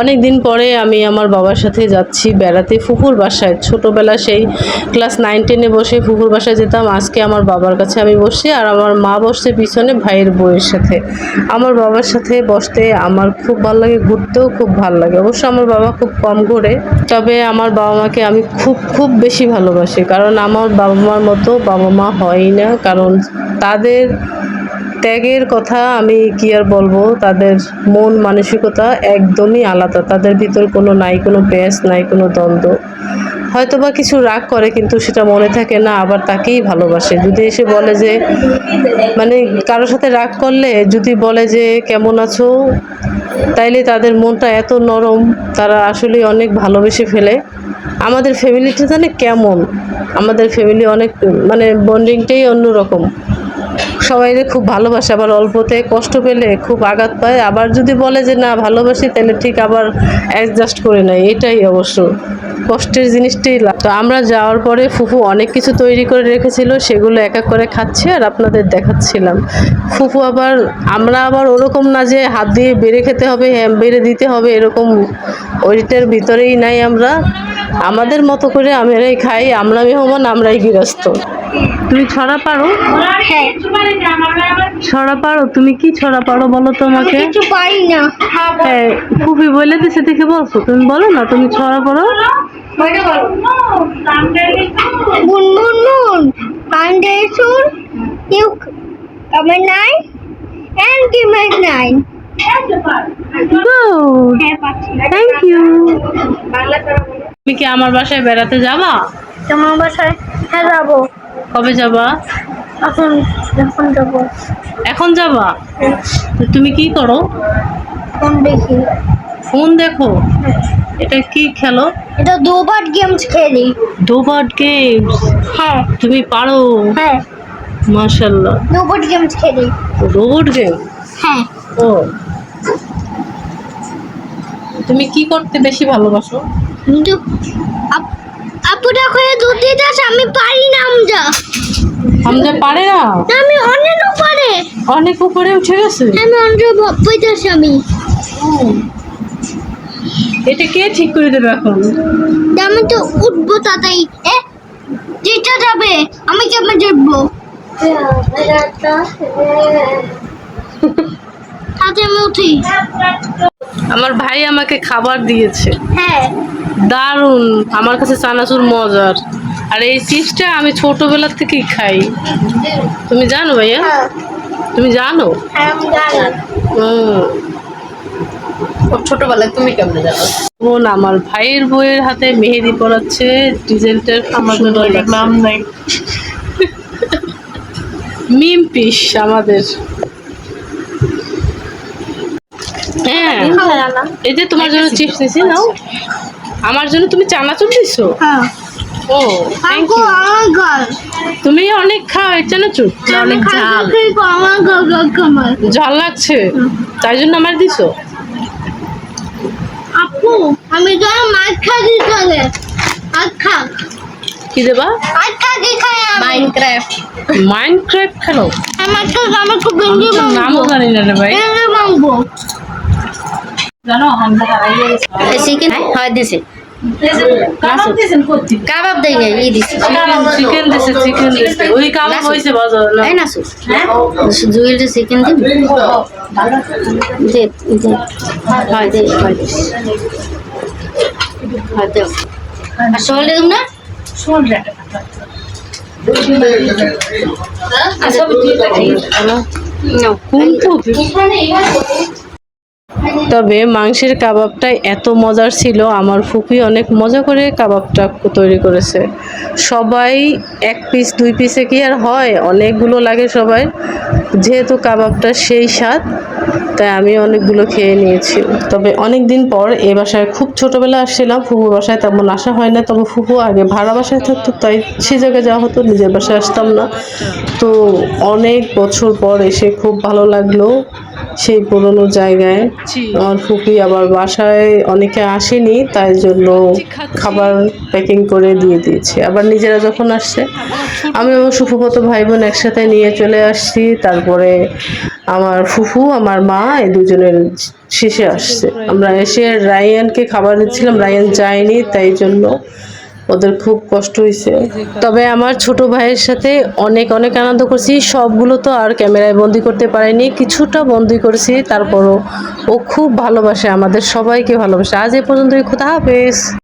অনেক দিন পরে আমি আমার বাবার সাথে যাচ্ছি বেড়াতে ফুফুর বাসায়। ছোটোবেলা সেই ক্লাস নাইন, টেনে বসে ফুফুর বাসায় যেতাম। আজকে আমার বাবার কাছে আমি বসছি আর আমার মা বসছে পিছনে ভাইয়ের বউয়ের সাথে। আমার বাবার সাথে বসতে আমার খুব ভালো লাগে, ঘুরতেও খুব ভালো লাগে। অবশ্য আমার বাবা খুব কম ঘোরে, তবে আমার বাবা মাকে আমি খুব খুব বেশি ভালোবাসি। কারণ আমার বাবা মার মতো বাবা মা হয় না, কারণ তাদের ত্যাগের কথা আমি কি আর বলব? তাদের মন মানসিকতা একদমই আলাদা। তাদের ভিতর কোনো নাই, কোনো পেঁচ নাই, কোনো দ্বন্দ্ব। হয়তো বা কিছু রাগ করে কিন্তু সেটা মনে থাকে না, আবার তাকেই ভালোবাসে। যদি এসে বলে যে মানে কারোর সাথে রাগ করলে যদি বলে যে, কেমন আছো? তাইলে তাদের মনটা এত নরম, তারা আসলে অনেক ভালোবেসে ফেলে। আমাদের ফ্যামিলিটা জানে কেমন? আমাদের ফ্যামিলি অনেক মানে বন্ডিংটাই অন্যরকম। সবাই খুব ভালোবাসে, আবার অল্পতে কষ্ট পেলে খুব আঘাত পায়। আবার যদি বলে যে, না, ভালোবাসি, তাহলে ঠিক আবার অ্যাডজাস্ট করে নেয়। এটাই অবশ্য কষ্টের জিনিসটাই লা- তো আমরা যাওয়ার পরে ফুফু অনেক কিছু তৈরি করে রেখেছিল, সেগুলো এক এক করে খাচ্ছে আর আপনাদের দেখাচ্ছিলাম। ফুফু আবার, আমরা আবার ওরকম না যে হাত দিয়ে বেড়ে খেতে হবে হ্যাঁ বেড়ে দিতে হবে, এরকম ওইটার ভিতরেই নাই আমরা। আমাদের মতো করে আমরাই খাই, আমরা মেহমান, আমরাই গৃহস্থ। তুমি ছড়া পারো? হ্যাঁ। ছড়া পারো? তুমি কি ছড়া পারো বলো তো আমি আমাকে? কিছু পারি না। হ্যাঁ ফুফি বলে দিছে দেখে বলছো। তুমি বলো না তুমি ছড়া পারো? বুন বুন বুন। আন্ডে সুন ইউ আমার নাই এন্ড কি my nine good thank you তুমি কি আমার বাসায় বেড়াতে যাবা? তোমার বাসায়? হ্যাঁ যাব। কবে যাবা? এখন এখন যাব। এখন যাবা? তো তুমি কি করো? ফোন দেখি। ফোন দেখো? এটা কি খেলো? এটা দুবার গেমস খেলি দুবার গেমস হ্যাঁ। তুমি পারো? হ্যাঁ। মাশাল্লাহ দুবার গেমস খেলি রোবট গেম হ্যাঁ। ও। তুমি কি করতে বেশি ভালোবাসো? কিন্তু করে দুধ আমি পারি না আমজা হামজা পারে না? আমি অনেক পারে অনেক উপরে উঠে গেছে? আমি অনেক বইতেছি আমি। এটা কে ঠিক করে দেবে এখন? আমি তো উঠবো তাতেই। এ যেটা যাবে আমি কেমন যাব তাতে আমি উঠি। আমার ভাই আমাকে খাবার দিয়েছে। হ্যাঁ। দারুণ। আমার কাছে চানাচুর মজার। আর এই চিপসটা আমি ছোটবেলা থেকেই খাই। তুমি জানো ভাইয়া? হ্যাঁ। তুমি জানো? ছোটবেলায় তুমি কেমনে জানো? বোন আমার ভাইয়ের বইয়ের হাতে মেহেদি পড়াচ্ছে ডিজাইনটা আমাদের নাম নাই। মিম পিস আমাদের। হ্যাঁ। এই যে তোমার জন্য চিপস দিছি নাও। আমার জন্য তুমি চানাচুর দিছো হ্যাঁ। ও আমার তুমি অনেক খাও খাই আমার ঘর ঘর কামার ঝাল। লাগছে। তাই জন্য আমার দিছো? আপু আমি যেন মাছ খাই চলে। আর খাক কি দেবা? আর খাকি খাই আমি। মাইনক্রাফট খেলো? আমার তো আমার খুব বেশি তো নামও জানি না রে ভাই। বেশি মাংবো জানো হামজা হারাই গেছে। চিকেন হয় দিছে। কাবাব দেই নাই ই দিছে। চিকেন দিছে চিকেন দিছে। ওই কাবাব হয়েছে বাজার না? তাই না সু জুয়েল যে চিকেন দিন দে দে। হয় দে হয় দে। হয় দে। আর সকালে দেব না শোন রে আচ্ছা ঠিক আছে নাও কিন্তু তবে মাংসের কাবাবটা এত মজার ছিল, আমার ফুপি অনেক মজা করে কাবাবটা তৈরি করেছে। সবাই এক পিস দুই পিসে কি আর হয়? অনেকগুলো লাগে সবাই। যেহেতু কাবাবটা সেই স্বাদ, তাই আমি অনেকগুলো খেয়ে নিয়েছি। তবে অনেক দিন পর এ বাসায় খুব ছোটোবেলা আসছিলাম, ফুপুর বাসায় তেমন আসা হয় না। তবে ফুপু আগে ভাড়া বাসায় থাকতো, তাই সে জায়গায় যাওয়া হতো, নিজের বাসায় আসতাম না। তো অনেক বছর পর এসে খুব ভালো লাগল। সেই পুরনো জায়গায় আমার ফুপি আবার বাসায় অনেকে আসেনি তাই জন্য খাবার প্যাকিং করে দিয়ে দিয়েছে। আবার নিজেরা যখন আসছে আমি আমার ফুফুপত ভাই বোন একসাথে নিয়ে চলে আসছি তারপরে আমার ফুফু আমার মা এই দুজনের শেষে আসছে। আমরা এসে রায়ানকে খাবার দিচ্ছিলাম রায়ান যায়নি তাই জন্য ওদের খুব কষ্ট হয়েছে। তবে আমার ছোট ভাইয়ের সাথে অনেক অনেক আনন্দ করছি। সবগুলো তো আর ক্যামেরায় বন্দি করতে পারিনি। কিছুটা বন্দি করেছি, তারপরও ও খুব ভালোবাসে আমাদের সবাইকে ভালোবাসে। আজ এ পর্যন্তই, খুদা হাফেজ।